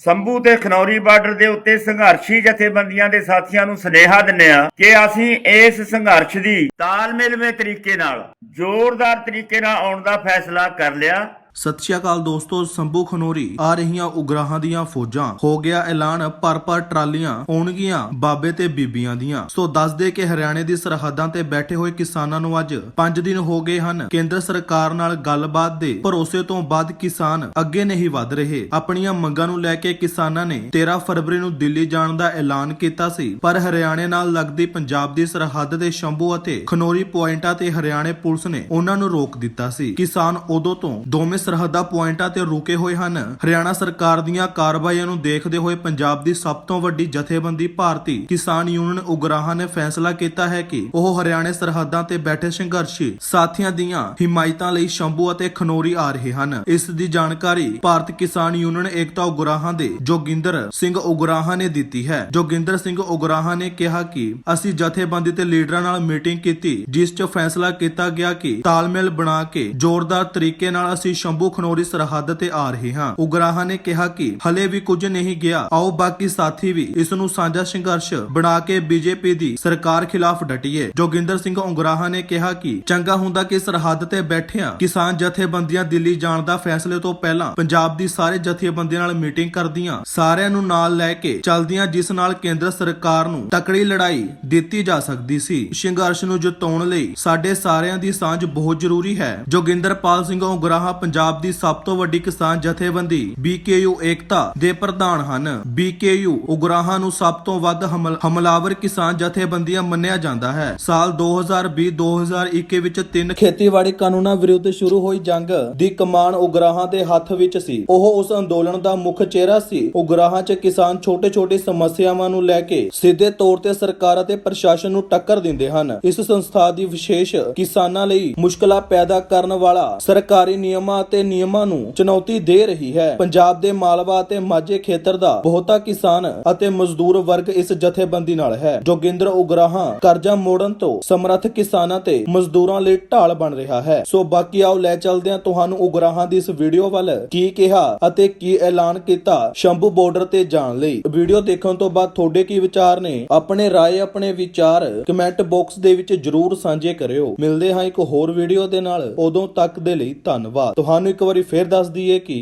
ਸੰਭੂ ਤੇ ਖਨੌਰੀ ਬਾਰਡਰ ਦੇ ਉੱਤੇ ਸੰਘਰਸ਼ੀ ਜਥੇਬੰਦੀਆਂ ਦੇ ਸਾਥੀਆਂ ਨੂੰ ਸੁਨੇਹਾ ਦਿੰਨੇ ਆ ਕਿ ਅਸੀਂ ਇਸ ਸੰਘਰਸ਼ ਦੀ ਤਾਲਮੇਲਵੇਂ ਤਰੀਕੇ ਨਾਲ, ਜ਼ੋਰਦਾਰ ਤਰੀਕੇ ਨਾਲ ਆਉਣ ਦਾ ਫੈਸਲਾ ਕਰ ਲਿਆ। ਸਤਿ ਸ਼੍ਰੀ ਅਕਾਲ ਦੋਸਤੋ, ਸੰਭੂ ਖਨੋਰੀ ਆ ਰਹੀਆਂ ਉਗਰਾਹਾਂ ਦੀਆਂ ਫੌਜਾਂ। ਹੋ ਗਿਆ ਐਲਾਨ ਪਰ ਪਰ ਟਰਾਲੀਆਂ ਹੋਣਗੀਆਂ ਬਾਬੇ ਤੇ ਬੀਬੀਆਂ ਦੀਆਂ। ਸੋ ਦੱਸ ਦੇ ਕਿ ਹਰਿਆਣੇ ਦੀ ਸਰਹੱਦਾਂ ਤੇ ਬੈਠੇ ਹੋਏ ਕਿਸਾਨਾਂ ਨੂੰ ਅੱਜ 5 ਦਿਨ ਹੋ ਗਏ ਹਨ। ਕੇਂਦਰ ਸਰਕਾਰ ਨਾਲ ਗੱਲਬਾਤ ਦੇ ਭਰੋਸੇ ਤੋਂ ਬਾਅਦ ਕਿਸਾਨ ਅੱਗੇ ਨਹੀਂ ਵਧ ਰਹੇ। ਆਪਣੀਆਂ ਮੰਗਾਂ ਨੂੰ ਲੈ ਕੇ ਕਿਸਾਨਾਂ ਨੇ 13 ਫਰਵਰੀ ਨੂੰ ਦਿੱਲੀ ਜਾਣ ਦਾ ਐਲਾਨ ਕੀਤਾ ਸੀ। ਪਰ ਹਰਿਆਣੇ ਨਾਲ ਲੱਗਦੀ ਪੰਜਾਬ ਦੀ ਸਰਹੱਦ ਦੇ ਸ਼ੰਭੂ ਅਤੇ ਖਨੋਰੀ ਪੁਆਇੰਟਾਂ ਤੇ ਹਰਿਆਣੇ ਪੁਲਿਸ ਨੇ ਉਹਨਾਂ ਨੂੰ ਰੋਕ ਦਿੱਤਾ ਸੀ। ਕਿਸਾਨ ਉਦੋਂ ਤੋਂ ਦੋਵੇਂ ਸਰਹੱਦਾਂ ਪੁਆਇੰਟਾਂ ਤੇ ਰੁਕੇ ਹੋਏ ਹਨ। ਹਰਿਆਣਾ ਸਰਕਾਰ ਦੀਆਂ ਕਾਰਵਾਈਆਂ ਨੂੰ ਦੇਖਦੇ ਹੋਏ ਪੰਜਾਬ ਦੀ ਸਭ ਤੋਂ ਵੱਡੀ ਜਥੇਬੰਦੀ ਭਾਰਤੀ ਕਿਸਾਨ ਯੂਨੀਅਨ ਉਗਰਾਹਾਂ ਨੇ ਫੈਸਲਾ ਕੀਤਾ ਹੈ ਕਿ ਉਹ ਹਰਿਆਣੇ ਸਰਹੱਦਾਂ ਤੇ ਬੈਠੇ ਸੰਘਰਸ਼ੀ ਸਾਥੀਆਂ ਦੀਆਂ ਹਿਮਾਇਤਾਂ ਲਈ ਸ਼ੰਭੂ ਅਤੇ ਖਨੋਰੀ ਆ ਰਹੇ ਹਨ। ਇਸ ਦੀ ਜਾਣਕਾਰੀ ਭਾਰਤ ਕਿਸਾਨ ਯੂਨੀਅਨ ਏਕਤਾ ਉਗਰਾਹਾਂ ਦੇ ਜੋਗਿੰਦਰ ਸਿੰਘ ਉਗਰਾਹਾਂ ਨੇ ਦਿੱਤੀ ਹੈ। ਜੋਗਿੰਦਰ ਸਿੰਘ ਉਗਰਾਹਾਂ ਨੇ ਕਿਹਾ ਕਿ ਅਸੀਂ ਜਥੇਬੰਦੀ ਤੇ ਲੀਡਰਾਂ ਨਾਲ ਮੀਟਿੰਗ ਕੀਤੀ, ਜਿਸ 'ਚ ਫੈਸਲਾ ਕੀਤਾ ਗਿਆ ਕਿ ਤਾਲਮੇਲ ਬਣਾ ਕੇ ਜ਼ੋਰਦਾਰ ਤਰੀਕੇ ਨਾਲ ਅਸੀਂ ਸ਼ੰਭੂ ਖਨੋਰੀ ਸਰਹੱਦ ਤੇ ਆ ਰਹੇ ਹਾਂ। ਉਗਰਾਹਾਂ ਨੇ ਕਿਹਾ ਕਿ ਹਲੇ ਵੀ ਕੁਝ ਨਹੀਂ ਗਿਆ। ਆਓ ਬਾਕੀ ਸਾਥੀ ਵੀ ਇਸ ਨੂੰ ਸਾਂਝਾ ਸੰਘਰਸ਼ ਬਣਾ ਕੇ ਬੀਜੇਪੀ ਦੀ ਸਰਕਾਰ ਖਿਲਾਫ ਡਟੀਏ। ਜੋਗਿੰਦਰ ਸਿੰਘ ਉਗਰਾਹਾਂ ਨੇ ਕਿਹਾ ਕਿ ਚੰਗਾ ਹੁੰਦਾ ਕਿ ਸਰਹੱਦ ਤੇ ਬੈਠਿਆਂ ਕਿਸਾਨ ਜਥੇਬੰਦੀਆਂ ਦਿੱਲੀ ਜਾਣ ਦਾ ਫੈਸਲੇ ਤੋਂ ਪਹਿਲਾਂ ਪੰਜਾਬ ਦੀ ਸਾਰੇ ਜਥੇਬੰਦੀਆਂ ਨਾਲ ਮੀਟਿੰਗ ਕਰਦੀਆਂ, ਸਾਰਿਆਂ ਨੂੰ ਨਾਲ ਲੈ ਕੇ ਚੱਲਦੀਆਂ, ਜਿਸ ਨਾਲ ਕੇਂਦਰ ਸਰਕਾਰ ਨੂੰ ਤਕੜੀ ਲੜਾਈ ਦਿੱਤੀ ਜਾ ਸਕਦੀ ਸੀ। ਸੰਘਰਸ਼ ਨੂੰ ਜਿਤਾਉਣ ਲਈ ਸਾਡੇ ਸਾਰਿਆਂ ਦੀ ਸਾਂਝ ਬਹੁਤ ਜ਼ਰੂਰੀ ਹੈ। ਜੋਗਿੰਦਰਪਾਲ ਸਿੰਘ ਉਗਰਾਹਾ, ਪੰਜਾਬ ਪੰਜਾਬ ਦੀ ਸਭ ਤੋਂ ਵੱਡੀ ਕਿਸਾਨ ਜਥੇਬੰਦੀ BKU ਏਕਤਾ ਦੇ ਪ੍ਰਧਾਨ ਹਨ। BKU ਉਗਰਾਹਾਂ ਨੂੰ ਸਭ ਤੋਂ ਵੱਧ ਹਮਲਾਵਰ ਕਿਸਾਨ ਜਥੇਬੰਦੀਆਂ ਮੰਨਿਆ ਜਾਂਦਾ ਹੈ। ਸਾਲ 2020-2021 ਵਿੱਚ ਤਿੰਨ ਖੇਤੀਬਾੜੀ ਕਾਨੂੰਨਾਂ ਵਿਰੁੱਧ ਸ਼ੁਰੂ ਹੋਈ ਜੰਗ ਦੀ ਕਮਾਨ ਉਗਰਾਹਾਂ ਦੇ ਹੱਥ ਵਿੱਚ ਸੀ। ਉਹ ਉਸ ਅੰਦੋਲਨ ਦਾ ਮੁੱਖ ਚਿਹਰਾ ਸੀ। ਉਗਰਾਹਾਂ 'ਚ ਕਿਸਾਨ ਛੋਟੇ-ਛੋਟੇ ਸਮੱਸਿਆਵਾਂ ਨੂੰ ਲੈ ਕੇ ਸਿੱਧੇ ਤੌਰ ਤੇ ਸਰਕਾਰ ਅਤੇ ਪ੍ਰਸ਼ਾਸਨ ਨੂੰ ਟੱਕਰ ਦਿੰਦੇ ਹਨ। ਇਸ ਸੰਸਥਾ ਦੀ ਵਿਸ਼ੇਸ਼ ਕਿਸਾਨਾਂ ਲਈ ਮੁਸ਼ਕਲਾਂ ਪੈਦਾ ਕਰਨ ਵਾਲਾ ਸਰਕਾਰੀ ਨਿਯਮਾਂ ਅਤੇ ਨਿਯਮਾਂ ਨੂੰ ਚੁਣੌਤੀ ਦੇ ਰਹੀ ਹੈ। ਪੰਜਾਬ ਦੇ ਮਾਲਵਾ ਅਤੇ ਮਾਝੇ ਖੇਤਰ ਦਾ ਬਹੁਤਾ ਕਿਸਾਨ ਅਤੇ ਮਜ਼ਦੂਰ ਵਰਗ ਇਸ ਜਥੇਬੰਦੀ ਨਾਲ ਹੈ। ਜੋਗਿੰਦਰ ਉਗਰਾਹਾਂ ਕਰਜ਼ਾ ਮੋੜਨ ਤੋਂ ਸਮਰੱਥ ਕਿਸਾਨਾਂ ਤੇ ਮਜ਼ਦੂਰਾਂ ਲਈ ਢਾਲ ਬਣ ਰਿਹਾ ਹੈ। ਸੋ ਬਾਕੀ ਆਓ ਲੈ ਚੱਲਦੇ ਹਾਂ ਤੁਹਾਨੂੰ ਉਗਰਾਹਾਂ ਦੀ ਇਸ ਵੀਡੀਓ ਵੱਲ ਕੀ ਕਿਹਾ ਅਤੇ ਕੀ ਐਲਾਨ ਕੀਤਾ ਸ਼ੰਭੂ ਬਾਰਡਰ ਤੇ ਜਾਣ ਲਈ। ਵੀਡੀਓ ਦੇਖਣ ਤੋਂ ਬਾਅਦ ਤੁਹਾਡੇ ਕੀ ਵਿਚਾਰ ਨੇ? ਆਪਣੇ ਰਾਏ, ਆਪਣੇ ਵਿਚਾਰ ਕਮੈਂਟ ਬਾਕਸ ਦੇ ਵਿੱਚ ਜਰੂਰ ਸਾਂਝੇ ਕਰਿਓ। ਮਿਲਦੇ ਹਾਂ ਇੱਕ ਹੋਰ ਵੀਡੀਓ ਦੇ ਨਾਲ। ਉਦੋਂ ਤੱਕ ਦੇ ਲਈ ਧੰਨਵਾਦ। ਤੁਹਾਨੂੰ ਇੱਕ ਵਾਰੀ ਫੇਰ ਦੱਸ ਦਈਏ ਕਿ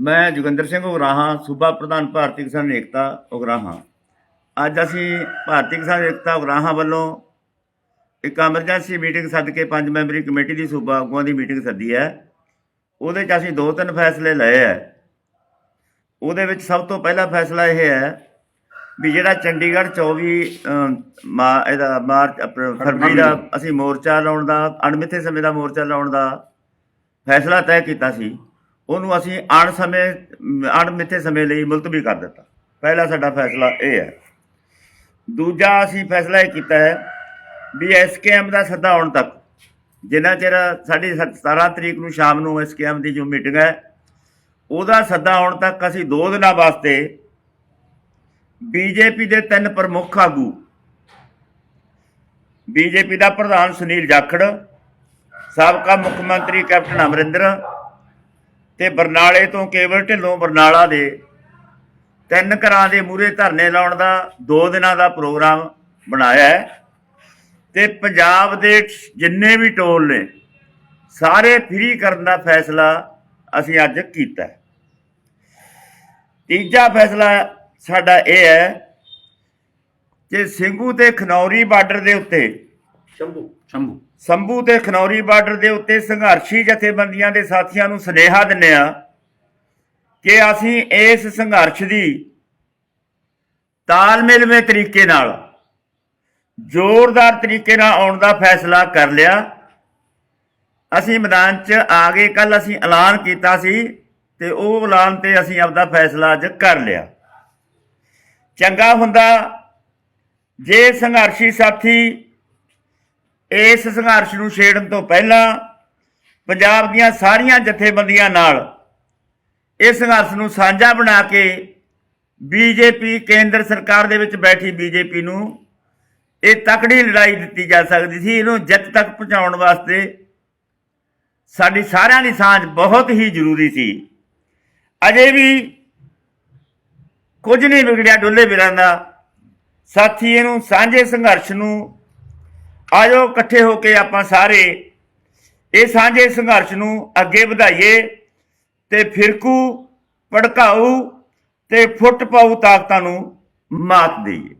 ਮੈਂ ਜੋਗਿੰਦਰ ਸਿੰਘ ਉਗਰਾਹਾਂ, ਸੂਬਾ ਪ੍ਰਧਾਨ ਭਾਰਤੀ ਕਿਸਾਨ ਏਕਤਾ ਉਗਰਾਹਾਂ। ਅੱਜ ਅਸੀਂ ਭਾਰਤੀ ਕਿਸਾਨ ਏਕਤਾ ਉਗਰਾਹਾਂ ਵੱਲੋਂ ਇੱਕ ਐਮਰਜੈਂਸੀ ਮੀਟਿੰਗ ਸੱਦ ਕੇ ਪੰਜ ਮੈਂਬਰੀ ਕਮੇਟੀ ਦੀ ਸੂਬਾ ਆਗੂਆਂ ਦੀ ਮੀਟਿੰਗ ਸੱਦੀ ਹੈ। ਉਹਦੇ 'ਚ ਅਸੀਂ ਦੋ ਤਿੰਨ ਫੈਸਲੇ ਲਏ ਹੈ। ਉਹਦੇ ਵਿੱਚ ਸਭ ਤੋਂ ਪਹਿਲਾ ਫੈਸਲਾ ਇਹ ਹੈ ਵੀ ਜਿਹੜਾ ਚੰਡੀਗੜ੍ਹ 24 ਅਮ, ਮਾ ਇਹਦਾ ਮਾਰਚ ਅਪ੍ਰੈਲ ਫਰਵਰੀ ਦਾ ਅਸੀਂ ਮੋਰਚਾ ਲਾਉਣ ਦਾ ਅਣਮਿੱਥੇ ਸਮੇਂ ਦਾ ਮੋਰਚਾ ਲਾਉਣ ਦਾ ਫੈਸਲਾ ਤੈਅ ਕੀਤਾ ਸੀ ਉਹਨੂੰ ਅਸੀਂ ਅਣ ਸਮੇਂ ਅਣਮਿੱਥੇ ਸਮੇਂ ਲਈ ਮੁਲਤਵੀ ਕਰ ਦਿੱਤਾ। ਪਹਿਲਾ ਸਾਡਾ ਫੈਸਲਾ ਇਹ ਹੈ। ਦੂਜਾ ਅਸੀਂ ਫੈਸਲਾ ਇਹ ਕੀਤਾ ਹੈ ਵੀ ਐਸਕੇਐਮ ਦਾ ਸੱਦਾ ਆਉਣ ਤੱਕ ਜਿੰਨਾ ਚਿਰ ਸਾਡੀ ਸਤ- 17 ਤਰੀਕ ਨੂੰ ਸ਼ਾਮ ਨੂੰ ਐਸਕੇਐਮ ਦੀ ਜੋ ਮੀਟਿੰਗ ਹੈ ਉਹਦਾ ਸੱਦਾ ਆਉਣ ਤੱਕ ਅਸੀਂ ਦੋ ਦਿਨਾਂ ਵਾਸਤੇ ਬੀਜੇਪੀ ਦੇ ਤਿੰਨ ਪ੍ਰਮੁੱਖ ਆਗੂ। ਬੀਜੇਪੀ ਦਾ ਪ੍ਰਧਾਨ ਸੁਨੀਲ ਜਾਖੜ, ਸਾਬਕਾ ਮੁੱਖ ਮੰਤਰੀ ਕੈਪਟਨ ਅਮਰਿੰਦਰ ਤੇ ਬਰਨਾਲੇ ਤੋਂ ਕੇਵਲ ਢਿੱਲੋਂ ਬਰਨਾਲਾ ਦੇ ਤਿੰਨ ਘਰਾਂ ਦੇ ਮੂਹਰੇ ਧਰਨੇ ਲਾਉਣ ਦਾ ਦੋ ਦਿਨਾਂ ਦਾ ਪ੍ਰੋਗਰਾਮ ਬਣਾਇਆ ਹੈ ਤੇ ਪੰਜਾਬ ਦੇ ਜਿੰਨੇ ਵੀ ਟੋਲ ਨੇ, ਸਾਰੇ ਫ੍ਰੀ ਕਰਨ ਦਾ ਫੈਸਲਾ ਅਸੀਂ ਅੱਜ ਕੀਤਾ ਤੀਜਾ ਫੈਸਲਾ ਸਾਡਾ ਇਹ ਹੈ ਕਿ ਸਿੰਘੂ ਤੇ ਖਨੌਰੀ ਬਾਰਡਰ ਦੇ ਉੱਤੇ ਸ਼ੰਭੂ। ਸ਼ੰਭੂ। ਸੰਭੂ ਤੇ ਖਨੌਰੀ ਬਾਰਡਰ ਦੇ ਉੱਤੇ ਸੰਘਰਸ਼ੀ ਜਥੇਬੰਦੀਆਂ ਦੇ ਸਾਥੀਆਂ ਨੂੰ ਸੁਨੇਹਾ ਦਿੰਨੇ ਆ ਕਿ ਅਸੀਂ ਇਸ ਸੰਘਰਸ਼ ਦੀ ਤਾਲਮੇਲਵੇਂ ਤਰੀਕੇ ਨਾਲ ਜ਼ੋਰਦਾਰ ਤਰੀਕੇ ਨਾਲ ਆਉਣ ਦਾ ਫੈਸਲਾ ਕਰ ਲਿਆ। ਅਸੀਂ ਮੈਦਾਨ 'ਚ ਆ ਗਏ ਕੱਲ ਅਸੀਂ ਐਲਾਨ ਕੀਤਾ ਸੀ ਤੇ ਉਹ ਐਲਾਨ ਤੇ ਅਸੀਂ ਆਪਦਾ ਫੈਸਲਾ ਅੱਜ ਕਰ ਲਿਆ। ਚੰਗਾ ਹੁੰਦਾ। ਜੇ ਸੰਘਰਸ਼ੀ ਸਾਥੀ ਇਸ ਸੰਘਰਸ਼ ਨੂੰ ਛੇੜਨ ਤੋਂ ਪਹਿਲਾਂ ਪੰਜਾਬ ਦੀਆਂ ਸਾਰੀਆਂ ਜਥੇਬੰਦੀਆਂ ਨਾਲ ਇਸ ਸੰਘਰਸ਼ ਨੂੰ ਸਾਂਝਾ ਬਣਾ ਕੇ ਬੀਜੇਪੀ ਕੇਂਦਰ ਸਰਕਾਰ ਦੇ ਵਿੱਚ ਬੈਠੀ ਬੀਜੇਪੀ ਨੂੰ ਇਹ ਤਕੜੀ ਲੜਾਈ ਦਿੱਤੀ ਜਾ ਸਕਦੀ ਸੀ। ਇਹਨੂੰ ਜਿੱਤ ਤੱਕ ਪਹੁੰਚਾਉਣ ਵਾਸਤੇ ਸਾਡੀ ਸਾਰਿਆਂ ਦੀ ਸਾਂਝ ਬਹੁਤ ਹੀ ਜ਼ਰੂਰੀ ਸੀ। ਅਜੇ ਵੀ ਕੁਝ ਨਹੀਂ ਵਿਗੜਿਆ ਡੁੱਲੇ ਵੀਰਾਂ ਦਾ। ਸਾਥੀ, ਇਹਨੂੰ ਸਾਂਝੇ ਸੰਘਰਸ਼ ਨੂੰ ਆਜੋ, ਇਕੱਠੇ ਹੋ ਕੇ ਆਪਾਂ ਸਾਰੇ ਇਹ ਸਾਂਝੇ ਸੰਘਰਸ਼ ਨੂੰ ਅੱਗੇ ਵਧਾਈਏ ਤੇ ਫਿਰਕੂ, ਭੜਕਾਊ ਤੇ ਫੁੱਟ ਪਾਊ ਤਾਕਤਾਂ ਨੂੰ ਮਾਤ ਦੇਈਏ।